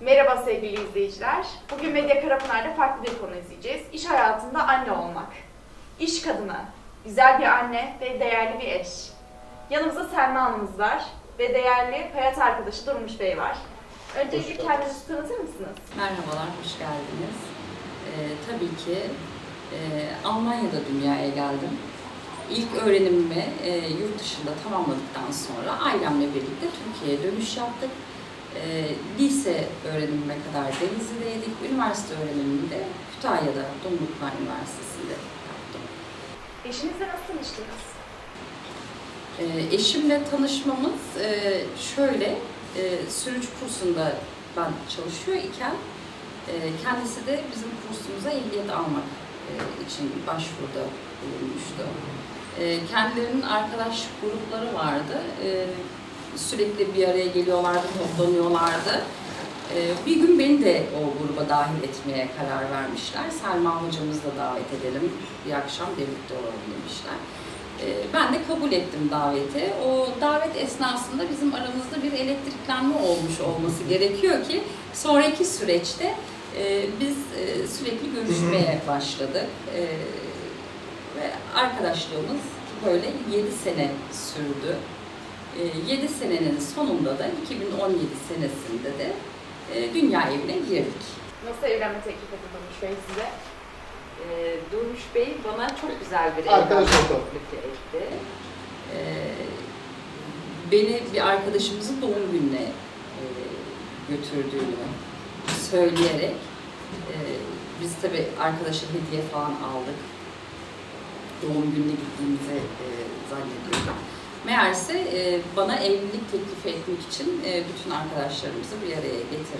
Merhaba sevgili izleyiciler. Bugün Medya Karapınar'da farklı bir konu izleyeceğiz. İş hayatında anne olmak. İş kadını, güzel bir anne ve değerli bir eş. Yanımızda Selma Hanım'ız var ve değerli hayat arkadaşı Durmuş Bey var. Öncelikle kendinizi tanıtır mısınız? Merhabalar, hoş geldiniz. Ee, tabii ki e, Almanya'da dünyaya geldim. İlk öğrenimimi e, yurt dışında tamamladıktan sonra ailemle birlikte Türkiye'ye dönüş yaptık. E, lise öğrenimime kadar Denizli'deydik. Üniversite öğrenimimi de Kütahya'da, Dumlupınar Üniversitesi'nde yaptım. Eşinizle nasıl tanıştınız? E, eşimle tanışmamız e, şöyle, e, sürücü kursunda ben çalışıyor iken e, kendisi de bizim kursumuza ehliyet almak e, için başvuruda bulunmuştu. E, kendilerinin arkadaş grupları vardı. E, sürekli bir araya geliyorlardı, toplanıyorlardı. E, bir gün beni de o gruba dahil etmeye karar vermişler. Selma hocamızı da davet edelim, bir akşam birlikte olalım demişler. Ee, Ben de kabul ettim daveti. O davet esnasında bizim aramızda bir elektriklenme olmuş olması gerekiyor ki sonraki süreçte e, biz e, sürekli görüşmeye başladık. E, Ve arkadaşlığımız böyle 7 sene sürdü. 7 senenin sonunda da 2017 senesinde de e, dünya evine girdik. Nasıl evlenme teklif etti Durmuş Bey size? Ee, Durmuş Bey bana çok güzel bir evlenme teklifi etti. Ee, beni bir arkadaşımızın doğum gününe e, götürdüğünü söyleyerek e, biz tabii arkadaşa hediye falan aldık. Doğum gününe gittiğimizi e. Meğerse e, bana evlilik teklifi etmek için e, bütün arkadaşlarımızı bir araya getirdi.